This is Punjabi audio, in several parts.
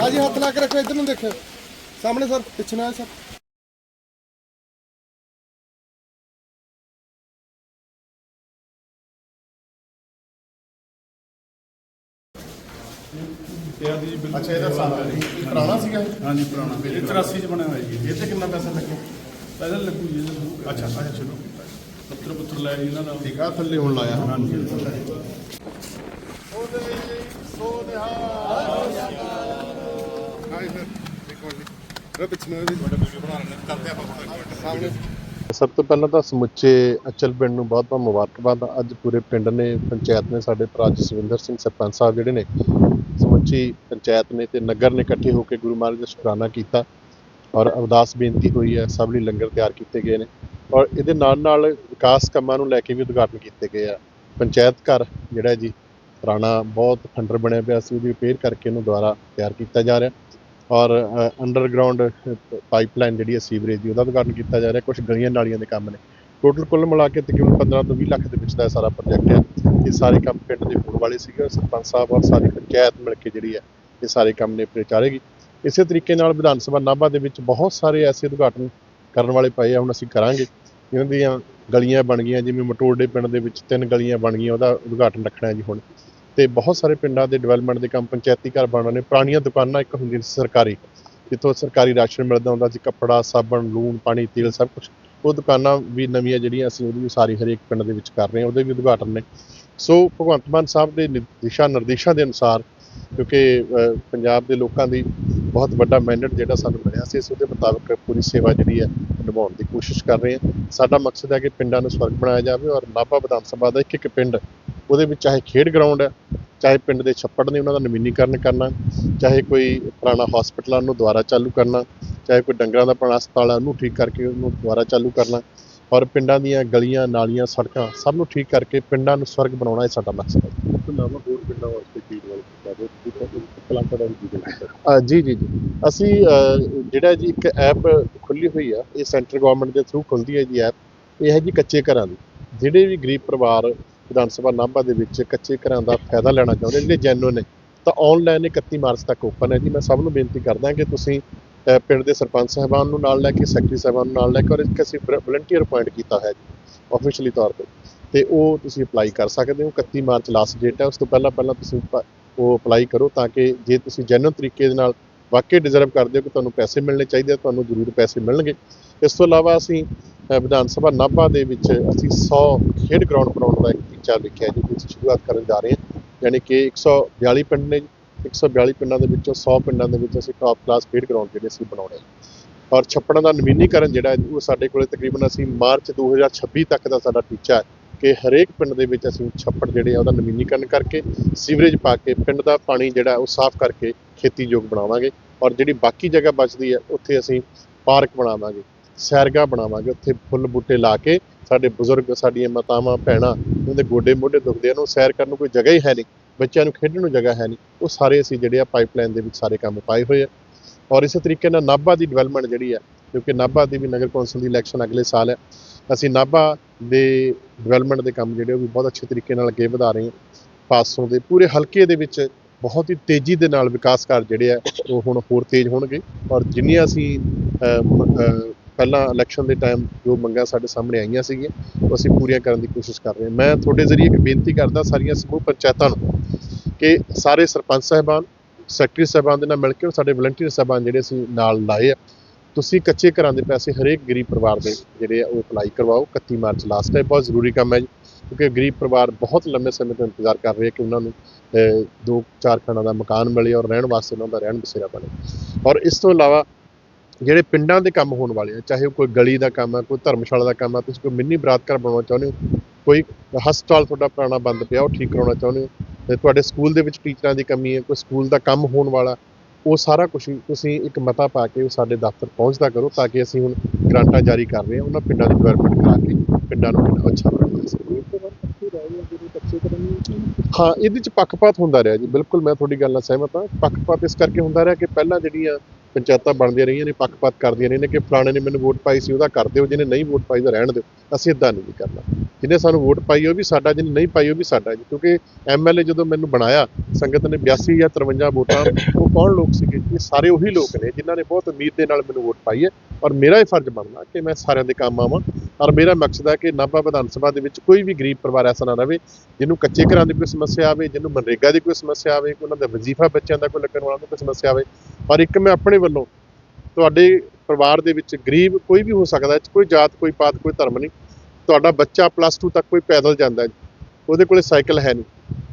ਹਾਂਜੀ। ਹੱਥ ਲਾ ਕੇ ਰੱਖੋ ਇੱਧਰ ਨੂੰ ਦੇਖੋ ਸਾਹਮਣੇ ਸਰ ਪਿੱਛੇ ਨਾਲ ਸਰ। ਅੱਛਾ ਇਹਦਾ ਸਾਰਾ। ਪੁਰਾਣਾ ਸੀਗਾ? ਹਾਂਜੀ ਪੁਰਾਣਾ। ਇਹ 84 ਚ ਬਣਿਆ ਹੋਇਆ ਜੀ। ਇਹ ਤੇ ਕਿੰਨਾ ਪੈਸਾ ਲੱਗਿਆ? ਪਹਿਲਾਂ ਲੱਗੂ ਜੀ ਇਹਦਾ ਅੱਛਾ ਅੱਛਾ ਚਲੋ। ਪੱਤਰ ਪੁੱਤਰ ਲੈ ਜੀ ਇਹਨਾਂ ਦਾ ਠੀਕ ਆ ਥੱਲੇ ਹੁਣ ਲਾਇਆ। ਹਾਂਜੀ। ਬੋਲੇ ਸੋਨਿਹਾ ਹਾਈ ਸਰ ਇੱਕ ਮਿੰਟ ਰੇ ਪਿੱਛੇ ਨੂੰ ਤੁਹਾਡਾ ਵੀਡੀਓ ਬਣਾ ਲੈਣੇ ਕਰਦੇ ਆਪਾਂ ਫੋਟੋ ਇੱਕ ਮਿੰਟ। ਸਾਹਮਣੇ। ਸਭ ਤੋਂ ਪਹਿਲਾਂ ਤਾਂ ਸਮੁੱਚੇ ਅਚਲ ਪਿੰਡ ਨੂੰ ਬਹੁਤ ਬਹੁਤ ਮੁਬਾਰਕਬਾਦ। ਅੱਜ ਪੂਰੇ ਪਿੰਡ ਨੇ ਪੰਚਾਇਤ ਨੇ ਸਾਡੇ ਭਰਾ ਜਸਵਿੰਦਰ ਸਿੰਘ ਸਰਪੰਚ ਸਾਹਿਬ ਜਿਹੜੇ ਨੇ ਸਮੁੱਚੀ ਪੰਚਾਇਤ ਨੇ ਤੇ ਨਗਰ ਨੇ ਇਕੱਠੇ ਹੋ ਕੇ ਗੁਰੂ ਮਹਾਰਾਜ ਦਾ ਸ਼ੁਕਰਾਨਾ ਕੀਤਾ। ਔਰ ਅਰਦਾਸ ਬੇਨਤੀ ਹੋਈ ਹੈ, ਸਭ ਲਈ ਲੰਗਰ ਤਿਆਰ ਕੀਤੇ ਗਏ ਨੇ। ਔਰ ਇਹਦੇ ਨਾਲ ਨਾਲ ਵਿਕਾਸ ਕੰਮਾਂ ਨੂੰ ਲੈ ਕੇ ਵੀ ਉਦਘਾਟਨ ਕੀਤੇ ਗਏ ਆ। ਪੰਚਾਇਤ ਘਰ ਜਿਹੜਾ ਜੀ, ਪੁਰਾਣਾ ਬਹੁਤ ਖੰਡਰ ਬਣਿਆ ਪਿਆ ਸੀ, ਉਹਦੀ ਰਿਪੇਅਰ ਕਰਕੇ ਇਹਨੂੰ ਦੁਬਾਰਾ ਤਿਆਰ ਕੀਤਾ ਜਾ ਰਿਹਾ। ਔਰ ਅੰਡਰਗਰਾਉਂਡ ਪਾਈਪਲਾਈਨ ਜਿਹੜੀ ਹੈ ਸੀਵਰੇਜ ਦੀ, ਉਹਦਾ ਉਦਘਾਟਨ ਕੀਤਾ ਜਾ ਰਿਹਾ। ਕੁਝ ਗਲੀਆਂ ਨਾਲੀਆਂ ਦੇ ਕੰਮ ਨੇ। ਟੋਟਲ ਕੁੱਲ ਮਿਲਾ ਕੇ ਤਕਰੀਬਨ 15 ਤੋਂ 20 ਲੱਖ ਦੇ ਵਿੱਚ ਦਾ ਇਹ ਸਾਰਾ ਪ੍ਰੋਜੈਕਟ ਹੈ ਇਹ ਸਾਰੇ ਕੰਮ ਪਿੰਡ ਦੇ ਹੋਣ ਵਾਲੇ ਸੀਗੇ, ਸਰਪੰਚ ਸਾਹਿਬ ਔਰ ਸਾਰੀ ਪੰਚਾਇਤ ਮਿਲ ਕੇ ਜਿਹੜੀ ਹੈ, ਇਹ ਸਾਰੇ ਕੰਮ ਨੇ ਚਾਰੇਗੀ ਇਸੇ ਤਰੀਕੇ ਨਾਲ ਵਿਧਾਨ ਸਭਾ ਨਾਭਾ ਦੇ ਵਿੱਚ ਬਹੁਤ ਸਾਰੇ ਐਸੇ ਉਦਘਾਟਨ ਕਰਨ ਵਾਲੇ ਪਏ ਆ, ਹੁਣ ਅਸੀਂ ਕਰਾਂਗੇ। ਇਹਨਾਂ ਦੀਆਂ ਗਲੀਆਂ ਬਣ ਗਈਆਂ, ਜਿਵੇਂ ਮਟੋਲਡੇ ਪਿੰਡ ਦੇ ਵਿੱਚ ਤਿੰਨ ਗਲੀਆਂ ਬਣ ਗਈਆਂ, ਉਹਦਾ ਉਦਘਾਟਨ ਰੱਖਣਾ ਜੀ ਹੁਣ। ਤੇ ਬਹੁਤ ਸਾਰੇ ਪਿੰਡਾਂ ਦੇ ਡਿਵੈਲਪਮੈਂਟ ਦੇ ਕੰਮ ਪੰਚਾਇਤੀ ਘਰ ਬਣਨ ਨੇ ਪੁਰਾਣੀਆਂ ਦੁਕਾਨਾਂ ਇੱਕ ਹੁੰਦੀਆਂ ਸੀ ਸਰਕਾਰੀ, ਜਿੱਥੋਂ ਸਰਕਾਰੀ ਰਾਸ਼ਨ ਮਿਲਦਾ ਹੁੰਦਾ ਸੀ, ਕੱਪੜਾ, ਸਾਬਣ, ਲੂਣ, ਪਾਣੀ, ਤੇਲ, ਸਭ ਕੁਝ ਉਹ ਦੁਕਾਨਾਂ ਵੀ ਨਵੀਆਂ ਜਿਹੜੀਆਂ ਅਸੀਂ ਉਹਦੀ ਵੀ ਸਾਰੀ ਹਰੇਕ ਪਿੰਡ ਦੇ ਵਿੱਚ ਕਰ ਰਹੇ ਹਾਂ, ਉਹਦੇ ਵੀ ਉਦਘਾਟਨ ਨੇ। ਸੋ ਭਗਵੰਤ ਮਾਨ ਸਾਹਿਬ ਦੇ ਦਿਸ਼ਾ, ਨਿਰਦੇਸ਼ਾਂ ਦੇ ਅਨੁਸਾਰ ਕਿਉਂਕਿ ਪੰਜਾਬ ਦੇ ਲੋਕਾਂ ਦੀ ਬਹੁਤ ਵੱਡਾ ਮੈਂਡੇਟ ਜਿਹੜਾ ਸਾਨੂੰ ਮਿਲਿਆ ਸੀ ਇਸ ਉਹਦੇ ਮੁਤਾਬਕ ਪੂਰੀ ਸੇਵਾ ਜਿਹੜੀ ਹੈ, ਨਿਭਾਉਣ ਦੀ ਕੋਸ਼ਿਸ਼ ਕਰ ਰਹੇ ਹਾਂ। ਸਾਡਾ ਮਕਸਦ ਹੈ ਕਿ ਪਿੰਡਾਂ ਨੂੰ ਸਵਰਗ ਬਣਾਇਆ ਜਾਵੇ ਔਰ ਨਾਭਾ ਵਿਧਾਨ ਸਭਾ ਦਾ ਇੱਕ ਇੱਕ ਪਿੰਡ ਉਹਦੇ ਵਿੱਚ ਚਾਹੇ ਖੇਡ ਗਰਾਊਂਡ ਹੈ, ਚਾਹੇ ਪਿੰਡ ਦੇ ਛੱਪੜ ਨੇ ਉਹਨਾਂ ਦਾ ਨਵੀਨੀਕਰਨ ਕਰਨਾ, ਚਾਹੇ ਕੋਈ ਪੁਰਾਣਾ ਹਸਪੀਟਲਾਂ ਨੂੰ ਦੁਬਾਰਾ ਚਾਲੂ ਕਰਨਾ, ਚਾਹੇ ਕੋਈ ਡੰਗਰਾਂ ਦਾ ਪੁਰਾਣਾ ਹਸਪਤਾਲ ਹੈ, ਉਹਨੂੰ ਠੀਕ ਕਰਕੇ ਉਹਨੂੰ ਦੁਬਾਰਾ ਚਾਲੂ ਕਰਨਾ ਔਰ ਪਿੰਡਾਂ ਦੀਆਂ ਗਲੀਆਂ, ਨਾਲੀਆਂ, ਸੜਕਾਂ ਸਭ ਨੂੰ ਠੀਕ ਕਰਕੇ ਪਿੰਡਾਂ ਨੂੰ ਸਵਰਗ ਬਣਾਉਣਾ ਇਹ ਸਾਡਾ ਮਕਸਦ ਹੈ। ਤੋਂ ਇਲਾਵਾ ਹੋਰ ਪਿੰਡਾਂ ਵਾਸਤੇ ਕੀ ਡਿਵੈਲਪ ਕੀਤਾ ਜਾਵੇ ਤੁਸੀਂ ਪਲਾਂਟਾ ਦਾ ਵੀ ਕੀਤਾ? ਜੀ ਜੀ ਜੀ। ਅਸੀਂ ਅ, ਜਿਹੜਾ ਜੀ ਇੱਕ ਐਪ ਖੁੱਲੀ ਹੋਈ ਆ ਇਹ ਸੈਂਟਰ ਗਵਰਨਮੈਂਟ ਦੇ ਥਰੂ ਖੁੱਲਦੀ ਹੈ ਜੀ ਐਪ ਇਹ ਹੈ ਜੀ ਕੱਚੇ ਘਰਾਂ ਦੀ। ਜਿਹੜੇ ਵੀ ਗਰੀਬ ਪਰਿਵਾਰ ਵਿਧਾਨ ਸਭਾ ਨਾਭਾ ਦੇ ਵਿੱਚ ਕੱਚੇ ਘਰਾਂ ਦਾ ਫਾਇਦਾ ਲੈਣਾ ਚਾਹੁੰਦੇ ਜਿਹੜੇ ਜੈਨੂਨ ਨੇ ਤਾਂ ਆਨਲਾਈਨ 31 ਮਾਰਚ ਤੱਕ ਓਪਨ ਹੈ ਜੀ। ਮੈਂ ਸਭ ਨੂੰ ਬੇਨਤੀ ਕਰਦਾ ਕਿ ਤੁਸੀਂ ਅ, ਪਿੰਡ ਦੇ ਸਰਪੰਚ ਸਾਹਿਬਾਨ ਨੂੰ ਨਾਲ ਲੈ ਕੇ ਸੈਕਟਰੀ ਸਾਹਿਬਾਨ ਨੂੰ ਨਾਲ ਲੈ ਕੇ ਔਰ ਇੱਕ ਅਸੀਂ ਵਲੰਟੀਅਰ ਅਪਾਇੰਟ ਕੀਤਾ ਹੈ ਜੀ ਆਫੀਸ਼ੀਅਲੀ ਤੌਰ ਤੇ। ਤੇ ਉਹ ਤੁਸੀਂ ਅਪਲਾਈ ਕਰ ਸਕਦੇ ਹੋ 31 ਮਾਰਚ ਲਾਸਟ ਡੇਟ ਹੈ ਉਸ ਤੋਂ ਪਹਿਲਾਂ ਪਹਿਲਾਂ ਤੁਸੀਂ ਉਹ ਅਪਲਾਈ ਕਰੋ ਤਾਂ ਕਿ ਜੇ ਤੁਸੀਂ ਜੈਨੂਨ ਤਰੀਕੇ ਦੇ ਨਾਲ ਵਾਕਈ ਡਿਜ਼ਰਵ ਕਰਦੇ ਹੋ ਕਿ ਤੁਹਾਨੂੰ ਪੈਸੇ ਮਿਲਣੇ ਚਾਹੀਦੇ ਆ, ਤੁਹਾਨੂੰ ਜ਼ਰੂਰ ਪੈਸੇ ਮਿਲਣਗੇ। ਇਸ ਤੋਂ ਇਲਾਵਾ ਅਸੀਂ ਵਿਧਾਨ ਸਭਾ ਨਾਭਾ ਦੇ ਵਿੱਚ ਅਸੀਂ 100 ਖੇਡ ਗਰਾਊਂਡ ਬਣਾਉਣ ਦਾ ਇੱਕ ਟੀਚਾ ਲਿਖਿਆ ਜਿਹਦੀ ਅਸੀਂ ਸ਼ੁਰੂਆਤ ਕਰਨ ਜਾ ਰਹੇ ਹਾਂ। ਯਾਨੀ ਕਿ 142 ਪਿੰਡ ਨੇ 142 ਪਿੰਡਾਂ ਦੇ ਵਿੱਚੋਂ 100 ਪਿੰਡਾਂ ਦੇ ਵਿੱਚ ਅਸੀਂ ਟਾਪ ਕਲਾਸ ਖੇਡ ਗਰਾਊਂਡ ਜਿਹੜੇ ਅਸੀਂ ਬਣਾਉਣੇ ਆ। ਔਰ ਛੱਪੜਾਂ ਦਾ ਨਵੀਨੀਕਰਨ ਜਿਹੜਾ ਹੈ ਉਹ ਸਾਡੇ ਕੋਲੇ ਤਕਰੀਬਨ ਅਸੀਂ ਮਾਰਚ 2026 ਤੱਕ ਦਾ ਸਾਡਾ ਟੀਚਾ ਹੈ। ਕਿ ਹਰੇਕ ਪਿੰਡ ਦੇ ਵਿੱਚ ਅਸੀਂ ਛੱਪੜ ਜਿਹੜੇ ਆ ਉਹਦਾ ਨਵੀਨੀਕਰਨ ਕਰਕੇ ਸੀਵਰੇਜ ਪਾ ਕੇ ਪਿੰਡ ਦਾ ਪਾਣੀ ਜਿਹੜਾ ਉਹ ਸਾਫ਼ ਕਰਕੇ ਖੇਤੀਯੋਗ ਬਣਾਵਾਂਗੇ ਔਰ ਜਿਹੜੀ ਬਾਕੀ ਜਗ੍ਹਾ ਬਚਦੀ ਹੈ, ਉੱਥੇ ਅਸੀਂ ਪਾਰਕ ਬਣਾਵਾਂਗੇ, ਸੈਰਗਾਹ ਬਣਾਵਾਂਗੇ, ਉੱਥੇ ਫੁੱਲ ਬੂਟੇ ਲਾ ਕੇ ਸਾਡੇ ਬਜ਼ੁਰਗ, ਸਾਡੀਆਂ ਮਾਤਾਵਾਂ, ਭੈਣਾਂ ਉਹਨਾਂ ਦੇ ਗੋਡੇ ਮੋਢੇ ਦੁਖਦੇ ਆ, ਉਹਨੂੰ ਸੈਰ ਕਰਨ ਨੂੰ ਕੋਈ ਜਗ੍ਹਾ ਹੀ ਹੈ ਨਹੀਂ, ਬੱਚਿਆਂ ਨੂੰ ਖੇਡਣ ਨੂੰ ਜਗ੍ਹਾ ਹੈ ਨਹੀਂ, ਉਹ ਸਾਰੇ ਅਸੀਂ ਜਿਹੜੇ ਆ ਪਾਈਪਲਾਈਨ ਦੇ ਵਿੱਚ ਸਾਰੇ ਕੰਮ ਪਾਏ ਹੋਏ ਆ। ਔਰ ਇਸੇ ਤਰੀਕੇ ਨਾਲ ਨਾਭਾ ਦੀ ਡਿਵੈਲਪਮੈਂਟ ਜਿਹੜੀ ਹੈ ਕਿਉਂਕਿ ਨਾਭਾ ਦੀ ਵੀ ਨਗਰ ਕੌਂਸਲ ਦੀ ਇਲੈਕਸ਼ਨ ਅਗਲੇ ਸਾਲ ਹੈ ਅਸੀਂ ਨਾਭਾ ਦੇ ਡਿਵੈਲਪਮੈਂਟ ਦੇ ਕੰਮ ਜਿਹੜੇ ਉਹ ਵੀ ਬਹੁਤ ਅੱਛੇ ਤਰੀਕੇ ਨਾਲ ਅੱਗੇ ਵਧਾ ਰਹੇ ਹਾਂ। ਪਾਸੋਂ ਦੇ ਪੂਰੇ ਹਲਕੇ ਦੇ ਵਿੱਚ ਬਹੁਤ ਹੀ ਤੇਜ਼ੀ ਦੇ ਨਾਲ ਵਿਕਾਸ ਕਾਰਜ ਜਿਹੜੇ ਆ, ਉਹ ਹੁਣ ਹੋਰ ਤੇਜ਼ ਹੋਣਗੇ। ਔਰ ਜਿੰਨੀਆਂ ਅਸੀਂ ਪਹਿਲਾਂ ਇਲੈਕਸ਼ਨ ਦੇ ਟਾਈਮ ਜੋ ਮੰਗਾਂ ਸਾਡੇ ਸਾਹਮਣੇ ਆਈਆਂ ਸੀਗੀਆਂ, ਉਹ ਅਸੀਂ ਪੂਰੀਆਂ ਕਰਨ ਦੀ ਕੋਸ਼ਿਸ਼ ਕਰ ਰਹੇ ਹਾਂ। ਮੈਂ ਤੁਹਾਡੇ ਜ਼ਰੀਏ ਇੱਕ ਬੇਨਤੀ ਕਰਦਾ ਸਾਰੀਆਂ ਸਮੂਹ ਪੰਚਾਇਤਾਂ ਨੂੰ ਕਿ ਸਾਰੇ ਸਰਪੰਚ ਸਾਹਿਬਾਨ, ਸੈਕਟਰੀ ਸਾਹਿਬਾਨ ਦੇ ਨਾਲ ਮਿਲ ਕੇ ਔਰ ਸਾਡੇ ਵਲੰਟੀਅਰ ਸਾਹਿਬਾਨ ਜਿਹੜੇ ਅਸੀਂ ਨਾਲ ਲਾਏ ਆ ਤੁਸੀਂ ਕੱਚੇ ਘਰਾਂ ਦੇ ਪੈਸੇ ਹਰੇਕ ਗਰੀਬ ਪਰਿਵਾਰ ਦੇ ਜਿਹੜੇ ਆ, ਉਹ ਅਪਲਾਈ ਕਰਵਾਓ। 31 ਮਾਰਚ ਲਾਸਟ ਹੈ ਬਹੁਤ ਜ਼ਰੂਰੀ ਕੰਮ ਹੈ ਜੀ, ਕਿਉਂਕਿ ਗਰੀਬ ਪਰਿਵਾਰ ਬਹੁਤ ਲੰਮੇ ਸਮੇਂ ਤੋਂ ਇੰਤਜ਼ਾਰ ਕਰ ਰਹੇ ਆ ਕਿ ਉਹਨਾਂ ਨੂੰ ਦੋ ਚਾਰ ਖਾਣਾ ਦਾ ਮਕਾਨ ਮਿਲੇ ਔਰ ਰਹਿਣ ਵਾਸਤੇ ਉਹਨਾਂ ਦਾ ਰਹਿਣ ਬਸੇਰਾ ਬਣੇ। ਔਰ ਇਸ ਤੋਂ ਇਲਾਵਾ ਜਿਹੜੇ ਪਿੰਡਾਂ ਦੇ ਕੰਮ ਹੋਣ ਵਾਲੇ ਆ, ਚਾਹੇ ਉਹ ਕੋਈ ਗਲੀ ਦਾ ਕੰਮ ਹੈ ਕੋਈ ਧਰਮਸ਼ਾਲਾ ਦਾ ਕੰਮ ਆ, ਤੁਸੀਂ ਕੋਈ ਮਿੰਨੀ ਬਰਾਤ ਘਰ ਬਣਾਉਣਾ ਚਾਹੁੰਦੇ ਹੋ, ਕੋਈ ਹਸਪਤਾਲ ਤੁਹਾਡਾ ਪੁਰਾਣਾ ਬੰਦ ਪਿਆ, ਉਹ ਠੀਕ ਕਰਾਉਣਾ ਚਾਹੁੰਦੇ ਹੋ, ਤੇ ਤੁਹਾਡੇ ਸਕੂਲ ਦੇ ਵਿੱਚ ਟੀਚਰਾਂ ਦੀ ਕਮੀ ਹੈ, ਕੋਈ ਸਕੂਲ ਦਾ ਕੰਮ ਹੋਣ ਵਾਲਾ ਉਹ ਸਾਰਾ ਕੁਝ ਤੁਸੀਂ ਇੱਕ ਮਤਾ ਪਾ ਕੇ ਉਹ ਸਾਡੇ ਦਫ਼ਤਰ ਪਹੁੰਚਦਾ ਕਰੋ ਤਾਂ ਕਿ ਅਸੀਂ ਹੁਣ ਗ੍ਰਾਂਟਾਂ ਜਾਰੀ ਕਰ ਰਹੇ ਹਾਂ ਉਹਨਾਂ ਪਿੰਡਾਂ ਦੀ ਡਿਵੈਲਪਮੈਂਟ ਕਰਾ ਕੇ ਪਿੰਡਾਂ ਨੂੰ ਕਿੰਨਾ ਅੱਛਾ ਬਣਾਉਣਾ ਸਕੀਏ। ਹਾਂ, ਇਹਦੇ ਚ ਪੱਖਪਾਤ ਹੁੰਦਾ ਰਿਹਾ ਜੀ, ਬਿਲਕੁਲ ਮੈਂ ਤੁਹਾਡੀ ਗੱਲ ਨਾਲ ਸਹਿਮਤ ਹਾਂ। ਪੱਖਪਾਤ ਇਸ ਕਰਕੇ ਹੁੰਦਾ ਰਿਹਾ ਕਿ ਪਹਿਲਾਂ ਜਿਹੜੀਆਂ ਪੰਚਾਇਤਾਂ ਬਣਦੀਆਂ ਰਹੀਆਂ ਨੇ, ਪੱਖਪਾਤ ਕਰਦੀਆਂ ਰਹੀਆਂ ਨੇ ਕਿ ਫਲਾਣੇ ਨੇ ਮੈਨੂੰ ਵੋਟ ਪਾਈ ਸੀ, ਉਹਦਾ ਕਰ ਦਿਓ, ਜਿਹਨੇ ਨਹੀਂ ਵੋਟ ਪਾਈ ਤਾਂ ਰਹਿਣ ਦਿਓ। ਅਸੀਂ ਇਦਾਂ ਨਹੀਂ ਕਰਨਾ। ਜਿਹਨੇ ਸਾਨੂੰ ਵੋਟ ਪਾਈ ਉਹ ਵੀ ਸਾਡਾ, ਜਿਹਨੇ ਨਹੀਂ ਪਾਈ ਉਹ ਵੀ ਸਾਡਾ ਜੀ। ਕਿਉਂਕਿ ਐਮਐਲਏ ਜਦੋਂ ਮੈਨੂੰ ਬਣਾਇਆ, ਸੰਗਤ ਨੇ 82 ਜਾਂ 53 ਵੋਟਾਂ, ਉਹ ਕੌਣ ਲੋਕ ਸੀਗੇ? ਇਹ ਸਾਰੇ ਉਹੀ ਲੋਕ ਨੇ ਜਿਨ੍ਹਾਂ ਨੇ ਬਹੁਤ ਉਮੀਦ ਦੇ ਨਾਲ ਮੈਨੂੰ ਵੋਟ ਪਾਈ ਹੈ। ਔਰ ਮੇਰਾ ਇਹ ਫਰਜ਼ ਬਣਦਾ ਕਿ ਮੈਂ ਸਾਰਿਆਂ ਦੇ ਕੰਮ ਆਵਾਂ ਔਰ ਮੇਰਾ ਮਕਸਦ ਹੈ ਕਿ ਨਾਭਾ ਵਿਧਾਨ ਸਭਾ ਦੇ ਵਿੱਚ ਕੋਈ ਵੀ ਗਰੀਬ ਪਰਿਵਾਰ ਐਸਾ ਨਾ ਰਵੇ ਜਿਹਨੂੰ ਕੱਚੇ ਘਰਾਂ ਦੀ ਕੋਈ ਸਮੱਸਿਆ ਆਵੇ, ਜਿਹਨੂੰ ਮਨਰੇਗਾ ਦੀ ਕੋਈ ਸਮੱਸਿਆ ਆਵੇ ਕੋਈ ਉਹਨਾਂ ਦਾ ਵਜ਼ੀਫਾ ਬੱਚਿਆਂ ਦਾ ਕੋਈ ਲੱਗਣ ਵਾਲਾ ਕੋਈ ਸਮੱਸਿਆ ਆਵੇ। ਔਰ ਇੱਕ ਮੈਂ ਆਪਣੇ ਵੱਲੋਂ ਤੁਹਾਡੇ ਪਰਿਵਾਰ ਦੇ ਵਿੱਚ ਗਰੀਬ ਕੋਈ ਵੀ ਹੋ ਸਕਦਾ ਕੋਈ ਜਾਤ, ਕੋਈ ਪਾਤ, ਕੋਈ ਧਰਮ ਨਹੀਂ, ਤੁਹਾਡਾ ਬੱਚਾ ਪਲੱਸ 2 ਤੱਕ ਕੋਈ ਪੈਦਲ ਜਾਂਦਾ ਉਹਦੇ ਕੋਲੇ ਸਾਈਕਲ ਹੈ ਨਹੀਂ।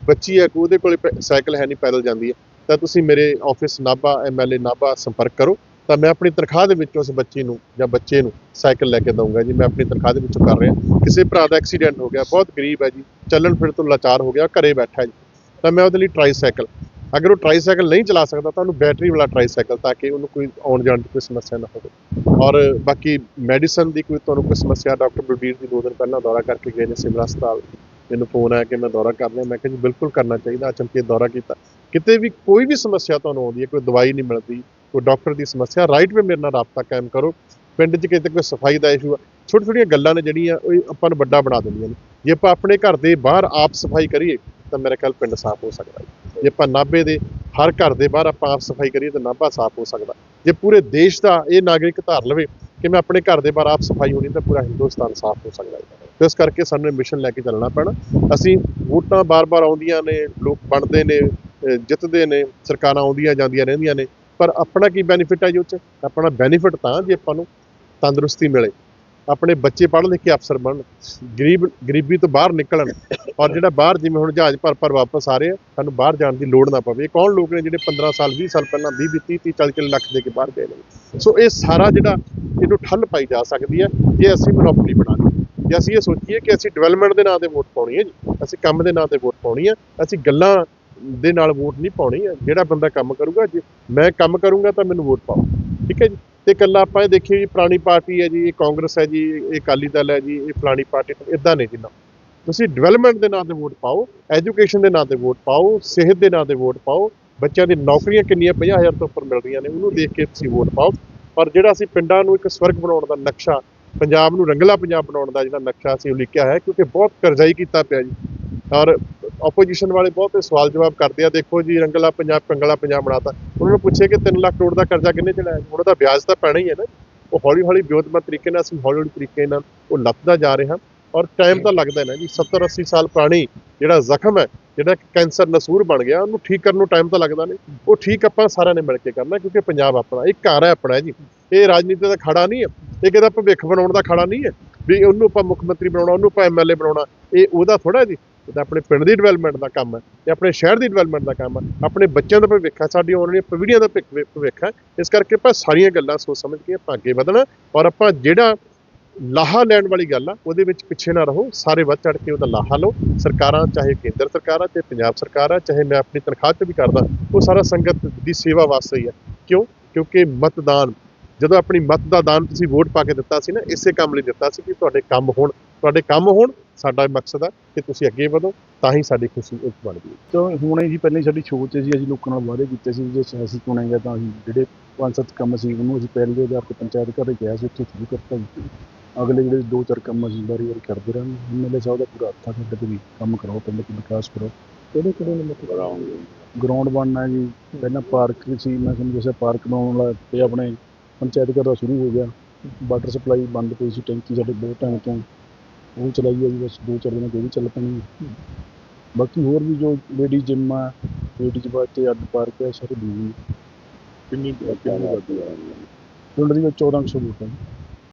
ਬੱਚੀ ਹੈ, ਉਹਦੇ ਕੋਲੇ ਪੈ- ਸਾਈਕਲ ਹੈ ਨਹੀਂ, ਪੈਦਲ ਜਾਂਦੀ ਹੈ। ਤਾਂ ਤੁਸੀਂ ਮੇਰੇ ਆਫਿਸ ਨਾਭਾ ਐਮਐਲਏ ਨਾਭਾ ਸੰਪਰਕ ਕਰੋ। ਤਾਂ ਮੈਂ ਆਪਣੀ ਤਨਖਾਹ ਦੇ ਵਿੱਚੋਂ ਉਸ ਬੱਚੀ ਨੂੰ ਜਾਂ ਬੱਚੇ ਨੂੰ ਸਾਈਕਲ ਲੈ ਕੇ ਦਊਂਗਾ ਜੀ। ਮੈਂ ਆਪਣੀ ਤਨਖਾਹ ਦੇ ਵਿੱਚੋਂ ਕਰ ਰਿਹਾ। ਕਿਸੇ ਭਰਾ ਦਾ ਐਕਸੀਡੈਂਟ ਹੋ ਗਿਆ, ਬਹੁਤ ਗਰੀਬ ਹੈ ਜੀ। ਚੱਲਣ ਫਿਰ ਤੋਂ ਲਾਚਾਰ ਹੋ ਗਿਆ ਘਰੇ ਬੈਠਾ ਜੀ। ਤਾਂ ਮੈਂ ਉਹਦੇ ਲਈ ਟ੍ਰਾਈਸਾਈਕਲ ਅਗਰ ਉਹ ਟ੍ਰਾਈਸਾਈਕਲ ਨਹੀਂ ਚਲਾ ਸਕਦਾ ਤਾਂ ਉਹਨੂੰ ਬੈਟਰੀ ਵਾਲਾ ਟ੍ਰਾਈਸਾਈਕਲ ਤਾਂ ਕਿ ਉਹਨੂੰ ਕੋਈ ਆਉਣ ਜਾਣ ਦੀ ਕੋਈ ਸਮੱਸਿਆ ਨਾ ਹੋਵੇ। ਔਰ ਬਾਕੀ ਮੈਡੀਸਨ ਦੀ ਕੋਈ ਤੁਹਾਨੂੰ ਕੋਈ ਸਮੱਸਿਆ ਡਾਕਟਰ ਬਲਬੀਰ ਜੀ ਦੋ ਦਿਨ ਪਹਿਲਾਂ ਦੌਰਾ ਕਰਕੇ ਗਏ ਨੇ ਸਿਵਲ ਹਸਪਤਾਲ। ਮੈਨੂੰ ਫੋਨ ਆਇਆ ਕਿ ਮੈਂ ਦੌਰਾ ਕਰ ਲਿਆ ਮੈਂ ਕਿਹਾ ਜੀ ਬਿਲਕੁਲ ਕਰਨਾ ਚਾਹੀਦਾ। ਅਚਨਚੇ ਦੌਰਾ ਕੀਤਾ। ਕਿਤੇ ਵੀ ਕੋਈ ਵੀ ਸਮੱਸਿਆ ਤੁਹਾਨੂੰ ਆਉਂਦੀ ਹੈ, ਕੋਈ ਦਵਾਈ ਨਹੀਂ ਮਿਲਦੀ ਕੋਈ ਡਾਕਟਰ ਦੀ ਸਮੱਸਿਆ ਰਾਈਟ ਵੇ ਮੇਰੇ ਨਾਲ ਰਾਬਤਾ ਕਾਇਮ ਕਰੋ। ਪਿੰਡ 'ਚ ਕਿਤੇ ਕੋਈ ਸਫ਼ਾਈ ਦਾ ਇਸ਼ੂ ਆ ਛੋਟੀ ਛੋਟੀਆਂ ਗੱਲਾਂ ਨੇ ਜਿਹੜੀਆਂ ਉਹ ਆਪਾਂ ਨੂੰ ਵੱਡਾ ਬਣਾ ਦਿੰਦੀਆਂ ਨੇ। ਜੇ ਆਪਾਂ ਆਪਣੇ ਘਰ ਦੇ ਬਾਹਰ ਆਪ ਸਫ਼ਾਈ ਕਰੀਏ, ਤਾਂ ਮੇਰੇ ਖਿਆਲ ਪਿੰਡ ਸਾਫ਼ ਹੋ ਸਕਦਾ ਹੈ। ਜੇ ਆਪਾਂ ਨਾਭੇ ਦੇ ਹਰ ਘਰ ਦੇ ਬਾਹਰ ਆਪਾਂ ਆਪ ਸਫ਼ਾਈ ਕਰੀਏ, ਤਾਂ ਨਾਭਾ ਸਾਫ਼ ਹੋ ਸਕਦਾ ਜੇ ਪੂਰੇ ਦੇਸ਼ ਦਾ ਇਹ ਨਾਗਰਿਕ ਧਾਰ ਲਵੇ ਕਿ ਮੈਂ ਆਪਣੇ ਘਰ ਦੇ ਬਾਹਰ ਆਪ ਸਫ਼ਾਈ ਹੋਣੀ, ਤਾਂ ਪੂਰਾ ਹਿੰਦੁਸਤਾਨ ਸਾਫ਼ ਹੋ ਸਕਦਾ ਹੈ। ਤੇ ਇਸ ਕਰਕੇ ਸਾਨੂੰ ਇਹ ਮਿਸ਼ਨ ਲੈ ਕੇ ਚੱਲਣਾ ਪੈਣਾ। ਅਸੀਂ ਵੋਟਾਂ ਬਾਰ-ਬਾਰ ਆਉਂਦੀਆਂ ਨੇ, ਲੋਕ ਬਣਦੇ ਨੇ ਜਿੱਤਦੇ ਨੇ, ਸਰਕਾਰਾਂ ਆਉਂਦੀਆਂ ਜਾਂਦੀਆਂ ਰਹਿੰਦੀਆਂ ਨੇ। ਪਰ ਆਪਣਾ ਕੀ ਬੈਨੀਫਿਟ ਹੈ ਜੀ ਉਹ 'ਚ? ਆਪਣਾ ਬੈਨੀਫਿਟ ਤਾਂ ਜੇ ਆਪਾਂ ਨੂੰ ਤੰਦਰੁਸਤੀ ਮਿਲੇ। ਆਪਣੇ ਬੱਚੇ ਪੜ੍ਹ ਲਿਖ ਕੇ ਅਫਸਰ ਬਣਨ। ਗਰੀਬ, ਗਰੀਬੀ ਤੋਂ ਬਾਹਰ ਨਿਕਲਣ। ਔਰ ਜਿਹੜਾ ਬਾਹਰ ਜਿਵੇਂ ਹੁਣ ਜਹਾਜ਼ ਭਰ ਭਰ ਵਾਪਸ ਆ ਰਹੇ ਆ ਸਾਨੂੰ ਬਾਹਰ ਜਾਣ ਦੀ ਲੋੜ ਨਾ ਪਵੇ। ਇਹ ਕੌਣ ਲੋਕ ਨੇ ਜਿਹੜੇ 15 ਸਾਲ 20 ਸਾਲ ਪਹਿਲਾਂ 20 30 30 40 40 ਲੱਖ ਦੇ ਕੇ ਬਾਹਰ ਗਏ ਨੇ? ਸੋ ਇਹ ਸਾਰਾ ਜਿਹੜਾ ਇਹਨੂੰ ਠੱਲ ਪਾਈ ਜਾ ਸਕਦੀ ਹੈ, ਜੇ ਅਸੀਂ ਮਨੋਪਲੀ ਬਣਾ ਲਈਏ ਜੇ ਅਸੀਂ ਇਹ ਸੋਚੀਏ ਕਿ ਅਸੀਂ ਡਿਵੈਲਪਮੈਂਟ ਦੇ ਨਾਂ ਤੇ ਵੋਟ ਪਾਉਣੀ ਹੈ ਜੀ, ਅਸੀਂ ਕੰਮ ਦੇ ਨਾਂ ਤੇ ਵੋਟ ਪਾਉਣੀ ਹੈ, ਅਸੀਂ ਗੱਲਾਂ ਦੇ ਨਾਲ ਵੋਟ ਨਹੀਂ ਪਾਉਣੀ ਹੈ ਜਿਹੜਾ ਬੰਦਾ ਕੰਮ ਕਰੂਗਾ, ਜੇ ਮੈਂ ਕੰਮ ਕਰੂੰਗਾ ਤਾਂ ਮੈਨੂੰ ਵੋਟ ਪਾਓ। ਠੀਕ ਹੈ ਜੀ? ਤੇ ਇਕੱਲਾ ਆਪਾਂ ਇਹ ਦੇਖੀਏ ਜੀ, ਪੁਰਾਣੀ ਪਾਰਟੀ ਹੈ ਜੀ, ਇਹ ਕਾਂਗਰਸ ਹੈ ਜੀ, ਇਹ ਅਕਾਲੀ ਦਲ ਹੈ ਜੀ, ਇਹ ਫਲਾਣੀ ਪਾਰਟੀ ਇਦਾਂ ਨਹੀਂ ਜਿੰਨਾ। ਤੁਸੀਂ ਡਿਵੈਲਪਮੈਂਟ ਦੇ ਨਾਂ ਤੇ ਵੋਟ ਪਾਓ ਐਜੂਕੇਸ਼ਨ ਦੇ ਨਾਂ ਤੇ ਵੋਟ ਪਾਓ, ਸਿਹਤ ਦੇ ਨਾਂ ਤੇ ਵੋਟ ਪਾਓ, ਬੱਚਿਆਂ ਦੀ ਨੌਕਰੀਆਂ ਕਿੰਨੀਆਂ 50000 ਤੋਂ ਉੱਪਰ ਮਿਲ ਰਹੀਆਂ ਨੇ, ਉਹਨੂੰ ਦੇਖ ਕੇ ਤੁਸੀਂ ਵੋਟ ਪਾਓ। ਪਰ ਜਿਹੜਾ ਅਸੀਂ ਪਿੰਡਾਂ ਨੂੰ ਇੱਕ ਸਵਰਗ ਬਣਾਉਣ ਦਾ ਨਕਸ਼ਾ, ਪੰਜਾਬ ਨੂੰ ਰੰਗਲਾ ਪੰਜਾਬ ਬਣਾਉਣ ਦਾ ਜਿਹੜਾ ਨਕਸ਼ਾ ਅਸੀਂ ਉਲੀਕਿਆ ਹੈ, ਕਿਉਂਕਿ ਬਹੁਤ ਕਰਜ਼ਾਈ ਕੀਤਾ ਪਿਆ ਜੀ। ਔਰ ਆਪੋਜੀਸ਼ਨ ਵਾਲੇ ਬਹੁਤ ਸਵਾਲ ਜਵਾਬ ਕਰਦੇ ਆ, ਦੇਖੋ ਜੀ ਰੰਗਲਾ ਪੰਜਾਬ ਪੰਗਲਾ ਪੰਜਾਬ ਬਣਾਤਾ। ਉਹਨਾਂ ਨੂੰ ਪੁੱਛੇ ਕਿ 3 ਲੱਖ ਕਰੋੜ ਦਾ ਕਰਜ਼ਾ ਕਿੰਨੇ ਚੜਾਇਆ ਉਹਨਾਂ ਦਾ ਵਿਆਜ ਤਾਂ ਪੈਣਾ ਹੀ ਹੈ ਨਾ। ਉਹ ਹੌਲੀ ਹੌਲੀ ਵਿਉਂਤਮਤ ਤਰੀਕੇ ਨਾਲ ਅਸੀਂ ਹੌਲੀ ਹੌਲੀ ਤਰੀਕੇ ਨਾਲ ਉਹ ਲੱਥਦਾ ਜਾ ਰਹੇ ਹਾਂ ਔਰ ਟਾਈਮ ਤਾਂ ਲੱਗਦਾ ਨਾ ਜੀ। 70 80 ਸਾਲ ਪੁਰਾਣੀ ਜਿਹੜਾ ਜ਼ਖਮ ਹੈ, ਜਿਹੜਾ ਕੈਂਸਰ ਨਸੂਰ ਬਣ ਗਿਆ, ਉਹਨੂੰ ਠੀਕ ਕਰਨ ਨੂੰ ਟਾਈਮ ਤਾਂ ਲੱਗਦਾ ਨਹੀਂ। ਉਹ ਠੀਕ ਆਪਾਂ ਸਾਰਿਆਂ ਨੇ ਮਿਲ ਕੇ ਕਰਨਾ ਕਿਉਂਕਿ ਪੰਜਾਬ ਆਪਣਾ ਇੱਕ ਘਰ ਹੈ ਆਪਣਾ ਜੀ। ਇਹ ਰਾਜਨੀਤੀ ਦਾ ਖੜਾ ਨਹੀਂ ਹੈ। ਇਹ ਕਿਹਦਾ ਭਵਿੱਖ ਬਣਾਉਣ ਦਾ ਖੜਾ ਨਹੀਂ ਹੈ। ਵੀ ਉਹਨੂੰ ਆਪਾਂ ਮੁੱਖ ਮੰਤਰੀ ਬਣਾਉਣਾ, ਉਹਨੂੰ ਆਪਾਂ ਐਮਐਲਏ ਬਣਾਉਣਾ, ਇਹ ਉਹਦਾ ਥੋੜਾ ਜੀ। ਇਹ ਤਾਂ ਆਪਣੇ ਪਿੰਡ ਦੀ ਡਿਵੈਲਪਮੈਂਟ ਦਾ ਕੰਮ ਹੈ ਤੇ ਆਪਣੇ ਸ਼ਹਿਰ ਦੀ ਡਿਵੈਲਪਮੈਂਟ ਦਾ ਕੰਮ ਹੈ। ਆਪਣੇ ਬੱਚਿਆਂ ਦਾ ਭਵਿੱਖ ਹੈ, ਸਾਡੀ ਆਉਣ ਵਾਲੀਆਂ ਪੀੜ੍ਹੀਆਂ ਦਾ ਭਵਿੱਖ ਭਵਿੱਖ ਹੈ। ਇਸ ਕਰਕੇ ਆਪਾਂ ਸਾਰੀਆਂ ਗੱਲਾਂ ਸੋਚ ਸਮਝ ਕੇ ਆਪਾਂ ਅੱਗੇ ਵਧਣਾ ਔਰ ਆਪਾਂ ਜਿਹੜਾ ਲਾਹਾ ਲੈਣ ਵਾਲੀ ਗੱਲ ਆ, ਉਹਦੇ ਵਿੱਚ ਪਿੱਛੇ ਨਾ ਰਹੋ, ਸਾਰੇ ਵੱਧ ਚੜ ਕੇ ਉਹਦਾ ਲਾਹਾ ਲਓ। ਸਰਕਾਰਾਂ, ਚਾਹੇ ਕੇਂਦਰ ਸਰਕਾਰ ਆ ਤੇ ਪੰਜਾਬ ਸਰਕਾਰ ਆ, ਚਾਹੇ ਮੈਂ ਆਪਣੀ ਤਨਖਾਹ ਤੇ ਵੀ ਕਰਦਾ, ਉਹ ਸਾਰਾ ਸੰਗਤ ਦੀ ਸੇਵਾ ਵਾਸਤੇ ਹੀ ਆ ਕਿਉਂ? ਕਿਉਂਕਿ ਮਤਦਾਨ, ਜਦੋਂ ਆਪਣੀ ਮਤ ਦਾ ਦਾਨ ਤੁਸੀਂ ਵੋਟ ਪਾ ਕੇ ਦਿੱਤਾ ਸੀ ਨਾ, ਇਸੇ ਕੰਮ ਲਈ ਦਿੱਤਾ ਸੀ ਕਿ ਤੁਹਾਡੇ ਕੰਮ ਹੋਣ। ਤੁਹਾਡੇ ਕੰਮ ਹੋਣ, ਸਾਡਾ ਮਕਸਦ ਹੈ ਕਿ ਤੁਸੀਂ ਅੱਗੇ ਵਧੋ, ਤਾਂ ਹੀ ਸਾਡੀ ਖੁਸ਼ੀ ਇੱਕ ਬਣਦੀ ਹੈ। ਤਾਂ ਹੁਣੇ ਜੀ ਪਹਿਲਾਂ ਸਾਡੀ ਸੋਚ ਸੀ ਅਸੀਂ ਲੋਕਾਂ ਨਾਲ ਵਾਅਦੇ ਕੀਤੇ ਸੀ ਜੇ ਅਸੀਂ ਚੁਣੇਗਾ ਤਾਂ ਅਸੀਂ ਜਿਹੜੇ ਪੰਜ ਸੱਤ ਕੰਮ ਸੀ, ਉਹਨੂੰ ਅਸੀਂ ਪਹਿਲ ਦੇ ਆਧਾਰ ਤੇ ਪੰਚਾਇਤ ਘਰ ਗਿਆ ਸੀ, ਉੱਥੇ ਸ਼ੁਰੂ ਕਰਤਾ ਜੀ। ਅਗਲੇ ਜਿਹੜੇ ਦੋ ਚਾਰ ਕੰਮ ਅਸੀਂ ਵਾਰੀ ਵਾਰੀ ਕਰਦੇ ਰਹਾਂਗੇ ਐਮਐਲਏ ਸਾਹਿਬ ਦਾ ਪੂਰਾ ਹੱਥ ਸਾਡੇ ਤੇ ਵੀ ਕੰਮ ਕਰਾਓ ਪਿੰਡ ਦਾ ਵਿਕਾਸ ਕਰੋ ਕਿਹੜੇ ਕਿਹੜੇ ਨੇ ਮਤਲਬ ਕਰਾਉਂਗੇ ਗਰਾਊਂਡ ਬਣਨਾ ਜੀ। ਪਹਿਲਾਂ ਪਾਰਕ ਸੀ, ਮੈਂ ਤੁਹਾਨੂੰ ਦੱਸਿਆ ਪਾਰਕ ਬਣਾਉਣ ਵਾਲਾ ਤੇ ਆਪਣੇ ਪੰਚਾਇਤ ਘਰ ਦਾ ਸ਼ੁਰੂ ਹੋ ਗਿਆ। ਵਾਟਰ ਸਪਲਾਈ ਬੰਦ ਪਈ ਸੀ, ਟੈਂਕੀ ਸਾਡੇ ਬਹੁਤ ਟਾਈਮ ਤੋਂ। ਉਹ ਚਲਾਈ ਹੈ ਜੀ ਬਸ ਦੋ ਚਾਰ ਦਿਨਾਂ ਉਹ ਵੀ ਚੱਲ ਪੈਣੀ ਹੈ। ਬਾਕੀ ਹੋਰ ਵੀ ਜੋ ਲੇਡੀ ਜਿਮ ਆ ਲੇਡੀਜ਼ ਵਾਸਤੇ ਅੱਡ ਪਾਰਕ ਹੈ ਸਾਰੇ ਬਣੇ ਨੇ ਕਿੰਨੀ ਪਿੰਡ ਦੀ ਵਿੱਚ 1400 ਵੋਟਾਂ